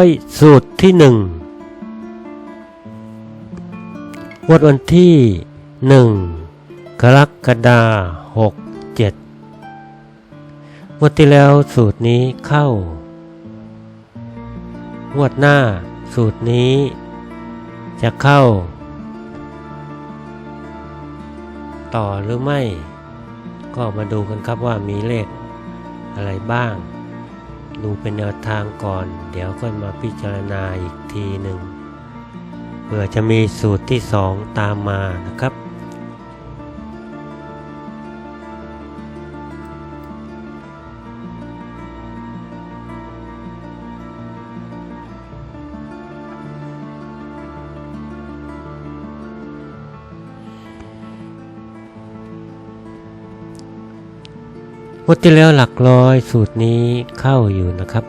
้อยสูตรที่หนึ่งวดวันที่หนึ่งกรกฎาหกเจ็ดงวดที่แล้วสูตรนี้เข้างวดหน้าสูตรนี้จะเข้า ต่อหรือไม่ ก็มาดูกันครับว่ามีเลขอะไรบ้าง ดูเป็นแนวทางก่อน เดี๋ยวค่อยมาพิจารณาอีกทีหนึ่งเผื่อจะมีสูตรที่สองตามมานะครับ งวดที่แล้วหลักร้อยสูตรนี้เข้าอยู่นะครับ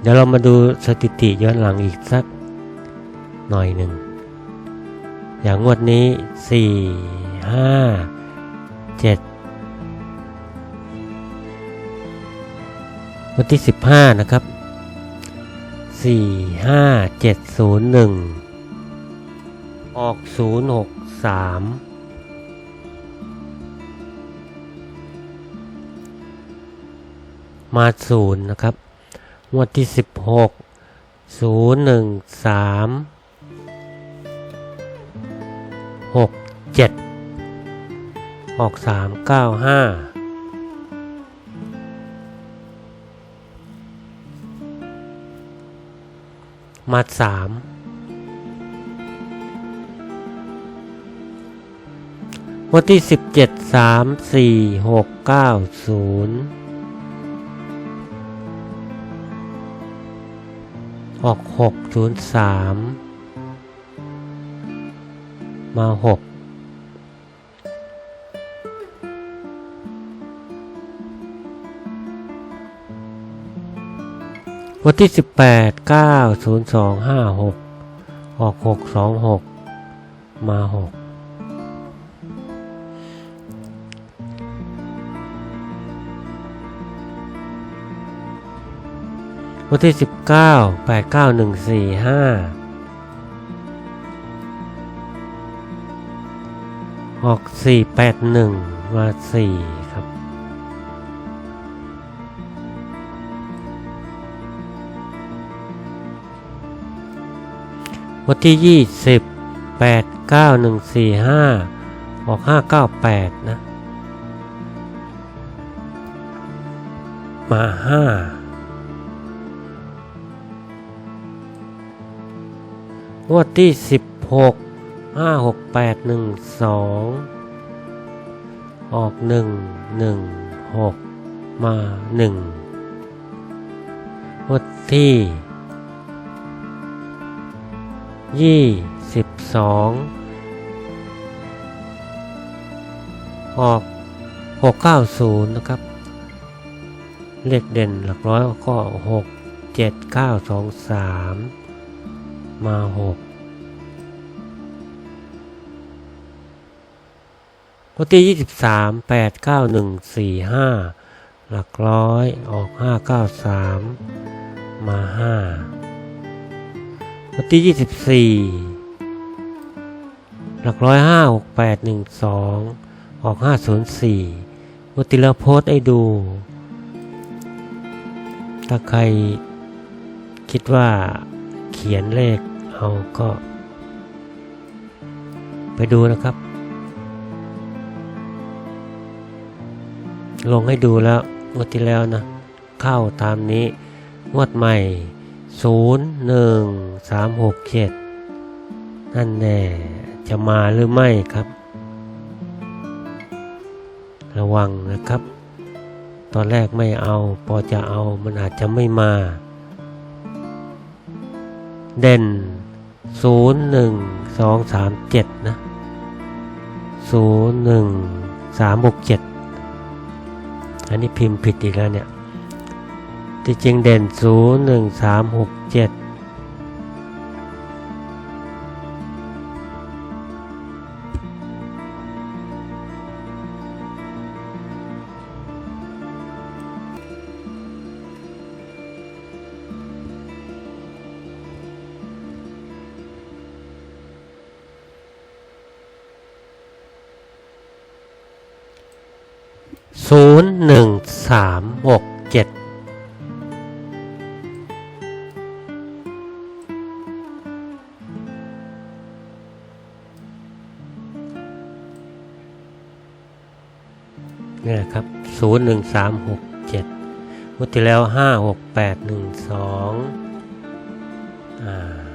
เดี๋ยวเรามาดูสถิติย้อนหลังอีกสักหน่อยหนึ่ง อย่างงวดนี้ 4 5 7 วันที่ 15 นะครับ 4 5 7 0 1 ออก 0 6 3 มาศูนย์นะครับงวดที่สิบหกศูนย์หนึ่งสามหกเจ็ดออกสามเก้าห้ามาสามวันที่สิบเจ็ดสามสี่หกเก้าศูนย์ ออกหกศูนย์สามมาหกวันที่สิบแปดเก้าศูนย์สองห้าหกออกหกสองหกมาหก วันที่ 19 89145 ออก 481 มา 4 ครับ วันที่ 20 89145 ออก 598 นะ มา 5 งวดที่สิบหกห้าหกแปดหนึ่งสองออกหนึ่งหนึ่งหกมาหนึ่งวดที่ยี่สิบสองออกหกเก้าศูนย์นะครับ เลขเด่นหลักร้อยก็หกเจ็ดเก้าสองสา มาหกวันที่ยี่สิบสามแปดเก้าหนึ่งสี่ห้าหลักร้อยออกห้าเก้าสามมาห้าวันที่ยี่สิบสี่หลักร้อยห้าหกแปดหนึ่งสองออกห้าศูนย์สี่วันที่แล้วโพสต์ให้ดู ถ้าใครคิดว่าเขียนเลข เอาก็ ไปดูนะครับ ลงให้ดูแล้วงวดที่แล้วนะ เข้าตามนี้งวดใหม่ 0 1 3 6 7 นั่นแน่ จะมาหรือไม่ครับ ระวังนะครับ ตอนแรกไม่เอา พอจะเอามันอาจจะไม่มา เด่น 0 1 2 3 7นะ0 1 3 6 7อันนี้พิมพ์ผิดอีกแล้วเนี่ยที่จริงเด่น0 1 3 6 7 ศูนย์หนึ่งสามหกเจ็ดนี่แหละครับศูนย์หนึ่งสามหกเจ็ดวันที่แล้วห้าหกแปดหนึ่งสองอ่า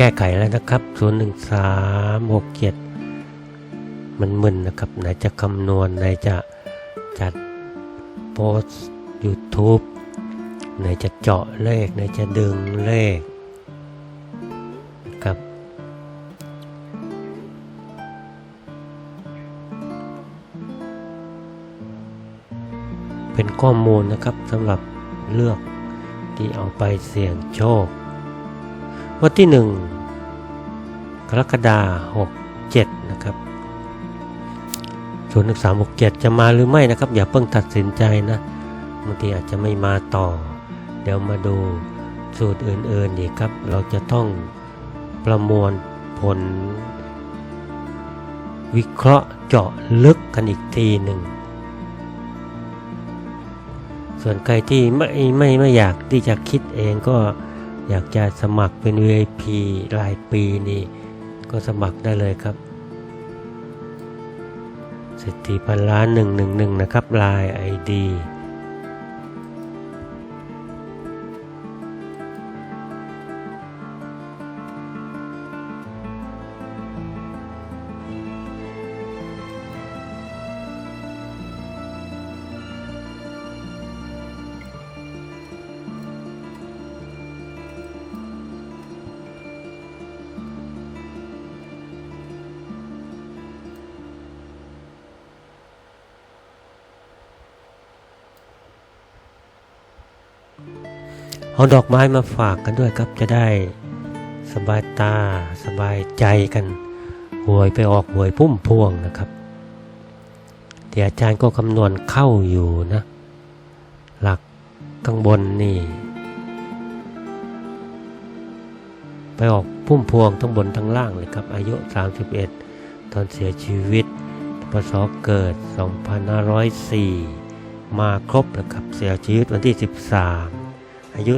แก้ไขแล้วนะครับ 01367 มันมึนนะครับไหนจะคำนวณไหนจะจัดโพสต์ YouTube ไหนจะเจาะเลขไหนจะดึงเลขนะครับเป็นข้อมูลนะครับสำหรับเลือกที่เอาไปเสี่ยงโชค วันที่หนึ่งกรกฎาหกเจ็ดนะครับศูนย์หนึ่งสามหกเจ็ดจะมาหรือไม่นะครับ อย่าเพิ่งตัดสินใจนะบางทีอาจจะไม่มาต่อ เดี๋ยวมาดูสูตรอื่นๆอีกครับ เราจะต้องประมวลผล วิเคราะห์เจาะลึกกันอีกทีหนึ่ง ส่วนใครที่ไม่ไม่ไม่อยากที่จะคิดเองก็ อยากจะสมัครเป็น VIP รายปีนี่ก็สมัครได้เลยครับเศรษฐีพันล้านหนึ่งหนึ่งหนึ่งนะครับลาย ID เอาดอกไม้มาฝากกันด้วยครับจะได้สบายตาสบายใจกันหวยไปออกหวยพุ่มพวงนะครับเดี๋ยวอาจารย์ก็คำนวณเข้าอยู่นะ หลักข้างบนนี่ ไปออกพุ่มพวงทั้งบนทั้งล่างเลยครับ อายุ 31 ตอนเสียชีวิตพศเกิด 2504 มาครบแล้วครับ เสียชีวิตวันที่ 13 อายุ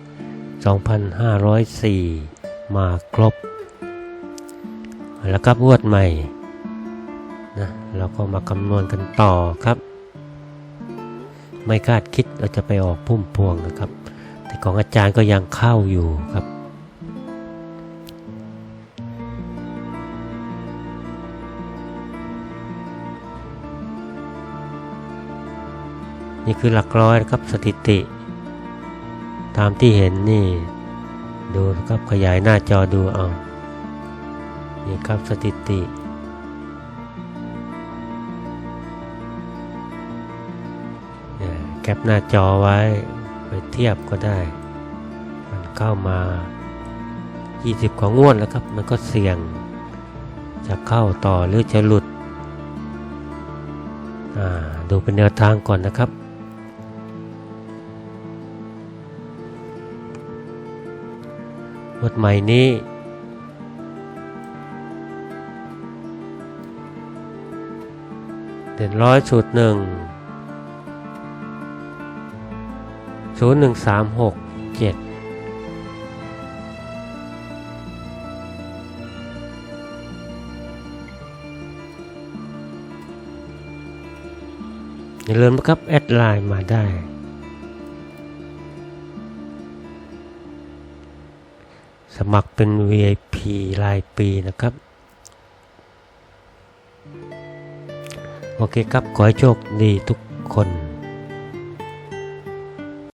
31 2504 มาครบ แล้วก็งวดใหม่นะเราก็มาคำนวณกันต่อครับ ไม่คาดคิดเราจะไปออกพุ่มพวงนะครับ แต่ของอาจารย์ก็ยังเข้าอยู่ครับนี่คือหลักร้อยนะครับสถิติ ตามที่เห็นนี่ ดูครับขยายหน้าจอดูเอา นี่ครับสถิติ แคปหน้าจอไว้ไปเทียบก็ได้ มันเข้ามา 20 ของงวดแล้วครับ มันก็เสี่ยง จะเข้าต่อหรือจะหลุด ดูเป็นแนวทางก่อนนะครับ บทใหม่นี้ เด่นร้อยสูตรหนึ่งศูนย์หนึ่งสามหกเจ็ดอย่าลืมนะครับ แอดไลน์มาได้ มัครเป็น VIP รายปีนะครับ โอเคครับ ขอให้โชคดีทุกคน